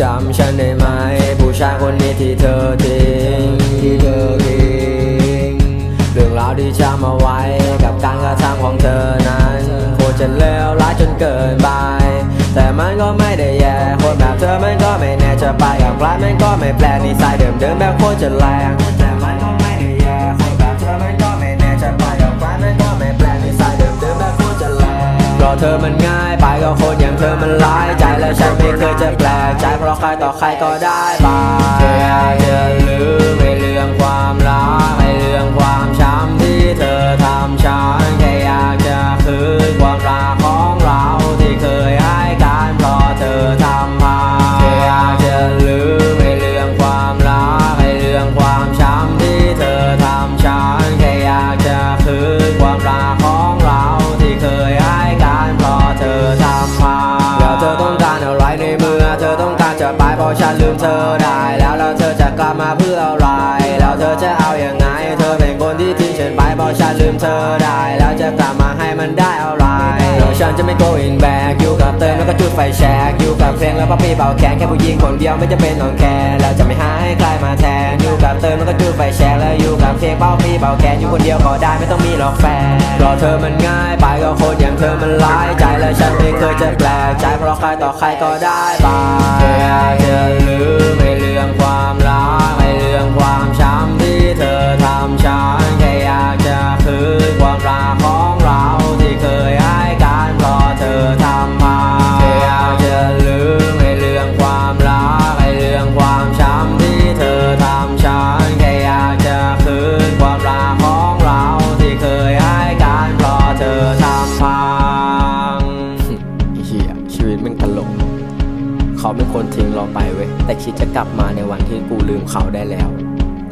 จำฉันได้ไหม ผู้ชายคนนี้ที่เธอทิ้งที่เธอทิ้งเรื่องราวที่จำเอาไว้กับการกระทำของเธอนั้นโคตรจะเลวร้ายจนเกินไป แต่มันก็ไม่ได้แย่ คนแบบเธอมันก็ไม่แน่จะไปกับใครมันก็ไม่แปลกนิสัยเดิมเดิมแบบโคตรจะแรงแต่มันก็ไม่ได้แย่คนแบบเธอมันก็ไม่แน่จะไปกับใครมันก็ไม่แปลกนิสัยเดิมเดิมแบบโคตรจะแรงเพราะเธอมันง่าย ก็คนอย่างเธอมันร้ายใจและฉันไม่เคยจะแปลกใจเพราะใครต่อใครก็ได้ไปเธออย ฉันลืมเธอได้ แล้วแล้วเธอจะกลับมาเพื่ออะไร แล้วเธอจะเอาอย่างไง เธอเป็นคนที่ทิ้งฉันไปเพราะฉันลืมเธอได้ แล้วจะกลับมาให้มันได้ ฉันจะไม่ going back อยู่กับเธอแล้วก็จุดไฟแชกอยู่กับเพลงแล้วก็ปีเบาแขนแค่ผู้หญิงคนเดียวไม่จะเป็นของแค่แล้วจะไม่หาให้ใครมาแทนอยู่กับเธอแล้วก็จุดไฟแชกแล้วอยู่กับเพลงเบาปีเบาแขนอยู่คนเดียวก็ได้ไม่ต้องมีหรอกแฟนราะเธอมันง่ายไปก็คนอย่างเธอมันร้ายใจและฉันไม่เคยจะแปลกใจเพราะใครต่อใครก็ได้ไปเธอลืม เขาเป็นคนทิ้งเราไปเว้ย แต่คิดจะกลับมาในวันที่กูลืมเขาได้แล้ว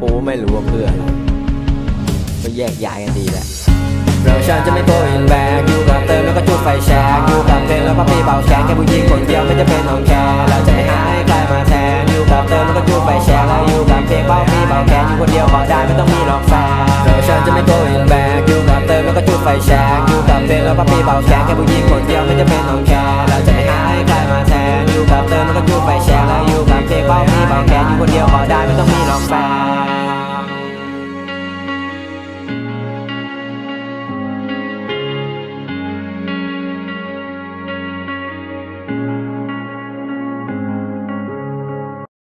กูไม่รู้ว่าเพื่ออะไร ก็แยกย้ายกันดีแหละเราฉันจะไม่โกอินแบกอยู่กับเติมแล้วก็จุดไฟแชกอยู่กับเพลงแล้วก็ปีเบาแขนแค่ผู้หญิงคนเดียวไม่จะเป็นของแค่เราจะไม่หาให้ใครมาแทนอยู่กับเติมแล้วก็จุดไฟแชกแล้วอยู่กับเพลงเบาปีเบาแขนอยู่คนเดียวก็ได้ไม่ต้องมีหรอกแฟนเราฉันจะไม่โกอินแบกอยู่กับเติมแล้วก็จุดไฟแชกอยู่กับเพลงแล้วก็ปีเบาแขนแค่ผู้หญิงคนเดียวไม่จะเป็นของแค่ อยู่